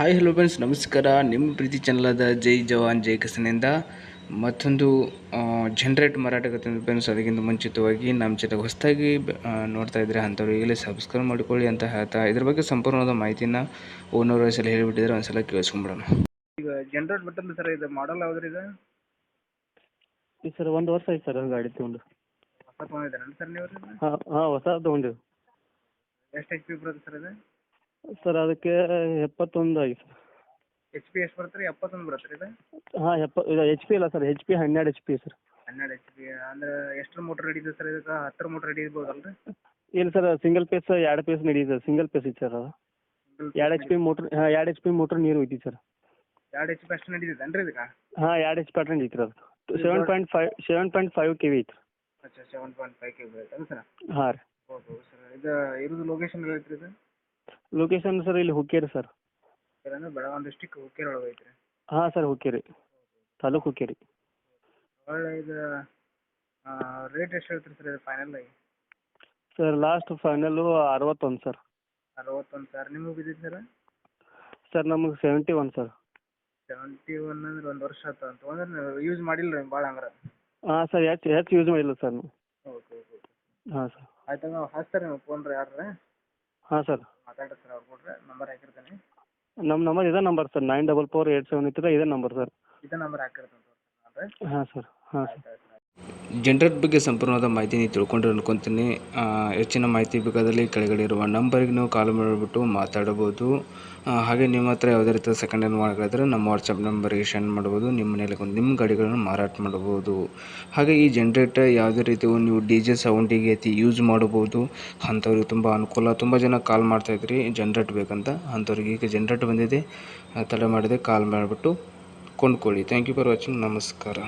Hi hello friends ನಮಸ್ಕಾರ. ನಿಮ್ಮ ಪ್ರೀತಿ ಚಾನಲಾದ ಜೈ ಜವಾನ್ ಜೈ ಕಿಸನಿಂದ ಮತ್ತೊಂದು ಜನ್ರೇಟ್ ಮಾರಾಟಕ್ಕೆ ಫ್ರೆಂಡ್ಸ್ ಅದಕ್ಕಿಂತ ಮುಂಚಿತವಾಗಿ ನಮ್ಮ ಜೊತೆ ಹೊಸದಾಗಿ ನೋಡ್ತಾ ಇದ್ದರೆ ಅಂಥವ್ರು ಈಗಲೇ ಸಬ್ಸ್ಕ್ರೈಬ್ ಮಾಡಿಕೊಳ್ಳಿ ಅಂತ ಹೇಳ್ತಾ ಇದ್ರ ಬಗ್ಗೆ ಸಂಪೂರ್ಣವಾದ ಮಾಹಿತಿನ ಓನರ್ ವಯಸ್ಸಲ್ಲಿ ಹೇಳಿಬಿಟ್ಟಿದ್ರೆ ಒಂದ್ಸಲ ಕೇಳಿಸ್ಕೊಂಬಿಡೋಣ ಈಗ ಜನರೇಟ್ ಬರ್ತಲ್ಲ ಸರ್ ಇದು ಮಾಡಲ್ ಯಾವ್ದು ಇದು? ಈ ಸರ್ ಒಂದು ವರ್ಷ ಆಯ್ತು ಸರ್ ಗಾಡಿ ತೊಗೊಂಡು. ಹೊಸ ತೊಗೊಂಡಿದ್ದೀರಲ್ಲ ಸರ್ ನೀವು ಹಾಂ ಹಾಂ ಹೊಸ ತೊಗೊಂಡು ಎಷ್ಟು ಎಚ್ ಪಿ ಬರುತ್ತೆ ಸರ್ ಇದು? ಸರ್ ಅದಕ್ಕೆ ಎಪ್ಪತ್ತೊಂದು ಆಗಿದೆ ಸರ್ ಎಚ್ ಪಿ ಎಷ್ಟು ಬರುತ್ತೆ ರೀ ಎಪ್ಪತ್ತೊಂದು ಬರುತ್ತೆ ರೀ ಇದು? ಹಾಂ ಎಪ್ಪ ಇದು ಎಚ್ ಪಿ ಇಲ್ಲ ಸರ್ ಎಚ್ ಪಿ ಹನ್ನೆರಡು ಎಚ್ ಪಿ ಸರ್. ಹನ್ನೆರಡು ಎಚ್ ಪಿ ಅಂದ್ರೆ ಎಷ್ಟು ಮೋಟ್ರ್ ನಡೀತದೆ ಸರ್ ಇದಕ್ಕೆ? ಹತ್ತರ ಮೋಟ್ರ್ ಹಿಡಿಬೋದಲ್ಲ ರೀ ಇಲ್ಲ ಸರ್ ಸಿಂಗಲ್ ಪೇಸ್ ಎರಡು ಪೇಸ್ ನಡೀತದೆ ಸಿಂಗಲ್ ಪೇಸ್ ಇತ್ತು ಸರ್ ಅದು. ಎರಡು ಎಚ್ ಪಿ ಮೋಟ್ರ್ ಹಾಂ ಎರಡು ಎಚ್ ಪಿ ಮೋಟ್ರ್ ನೀರು ಹೋಯ್ತಿ ಸರ್. ಎರಡು ಎಚ್ ಪಿ ಅಷ್ಟು ನಡೀತದೆ ಅಂದ್ರೆ ಇದಕ್ಕೆ? ಹಾಂ ಎರಡು ಎಚ್ ಪಿ ಅಷ್ಟು ನಡೀತದೆ ಅದು. Seven point five seven point five K V ಐತ್ರಿ ಅಚ್ಚಾ ಸೆವೆನ್ ಪಾಯಿಂಟ್ ಫೈವ್ ಕೆ ಬರುತ್ತೆ ಅಲ್ಲ ಸರ್? ಹಾಂ ರೀ. ಹೌದು ಸರ್. ಇದು ಇರೋದು ಲೊಕೇಶನ್ ಐತ್ರಿ ಇದು? ಲೊಕೇಶನ್ ಸರ್ ಇಲ್ಲಿ ಹುಕ್ಕೇರಿ ಸರ್ ಸರ್ ಅಂದ್ರೆ ಬೆಳಗಾವಿ ಡಿಸ್ಟಿಕ್ ಹುಕ್ಕೇರಿ ಒಳಗೆ ಐತ್ರಿ? ಹಾಂ ಸರ್ ಹುಕ್ಕೇರಿ. ತಾಲೂಕು ಹುಕ್ಕೇರಿ. ಒಳ್ಳೆ ಇದು ರೇಟ್ ಎಷ್ಟು ಹೇಳ್ತೀರಿ ಸರ್ ಇದು ಫೈನಲ್ ಆಗಿ? ಸರ್ ಲಾಸ್ಟ್ ಫೈನಲ್ಲು ಅರವತ್ತೊಂದು ಸರ್ ಅರವತ್ತೊಂದು ಸರ್ ನಿಮಗೆ ಬಿದ್ದಿತ್ತು ಸರ್ ಸರ್ ನಮಗೆ seventy one sir seventy one ಅಂದ್ರೆ ಒಂದು ವರ್ಷ ಆಯ್ತು ಅಂತ. ಅಂದ್ರೆ ಯೂಸ್ ಮಾಡಿಲ್ಲ ರೀ ಭಾಳ ಹಂಗಾರೆ ಹಾಂ ಸರ್ ಹೆಚ್ಚು ಹೆಚ್ಚು ಯೂಸ್ ಮಾಡಿಲ್ಲ ಸರ್ ನಾವು ಓಕೆ ಓಕೆ ಹಾಂ ಸರ್ ಆಯ್ತು ನಾವು ಹಚ್ತಾರೆ ನೀವು ಫೋನ್ ರೀ ಯಾರು ಹಾಂ ಸರ್ ಮಾತಾಡ್ರಿ ಸರ್ ಅವ್ರು ಕೊಡ್ರೆ ನಂಬರ್ ಹಾಕಿರ್ತೀನಿ. ನಮ್ಮ ನಂಬರ್ ಇದೇ number sir nine double four eight seven ಇತ್ತು ಇದೇ ನಂಬರ್ ಸರ್ ಇದೇ ನಂಬರ್ ಹಾಕಿರ್ತೀನಿ ಸರ್ ಹಾಂ ಸರ್ ಹಾಂ ಸರ್ ಆಯ್ತು ಆಯ್ತು. ಜನ್ರೇಟ್ ಬಗ್ಗೆ ಸಂಪೂರ್ಣವಾದ ಮಾಹಿತಿ ನೀವು ತಿಳ್ಕೊಂಡ್ರೆ ಅನ್ಕೊತೀನಿ. ಹೆಚ್ಚಿನ ಮಾಹಿತಿ ಬೇಕಾದಲ್ಲಿ ಕೆಳಗಡೆ ಇರುವ ನಂಬರಿಗೆ ನೀವು ಕಾಲ್ ಮಾಡಿಬಿಟ್ಟು ಮಾತಾಡಬಹುದು. ಹಾಗೆ ನಿಮ್ಮ ಹತ್ರ ಯಾವುದೇ ರೀತಿಯ ಸೆಕೆಂಡ್ ಹ್ಯಾಂಡ್ ಮಾಡಿದ್ರೆ ನಮ್ಮ ವಾಟ್ಸಪ್ ನಂಬರಿಗೆ ಸೆಂಡ್ ಮಾಡ್ಬೋದು. ನಿಮ್ಮ ಮನೇಲಿ ನಿಮ್ಮ ಗಾಡಿಗಳನ್ನು ಮಾರಾಟ ಮಾಡ್ಬೋದು. ಹಾಗೆ ಈ ಜನ್ರೇಟರ್ ಯಾವುದೇ ರೀತಿ ನೀವು ಡಿ ಜೆ ಸೌಂಡಿಗೆ ಅತಿ ಯೂಸ್ ಮಾಡ್ಬೋದು ಅಂಥವ್ರಿಗೆ ತುಂಬ ಅನುಕೂಲ. ತುಂಬ ಜನ ಕಾಲ್ ಮಾಡ್ತಾಯಿದ್ರಿ ಜನ್ರೇಟ್ ಬೇಕಂತ. ಅಂಥವ್ರಿಗೆ ಈಗ ಜನ್ರೇಟ್ ಬಂದಿದೆ. ತಡ ಮಾಡಿದೆ ಕಾಲ್ ಮಾಡಿಬಿಟ್ಟು ಕೊಂಡ್ಕೊಳ್ಳಿ. ಥ್ಯಾಂಕ್ ಯು ಫಾರ್ ವಾಚಿಂಗ್ ನಮಸ್ಕಾರ.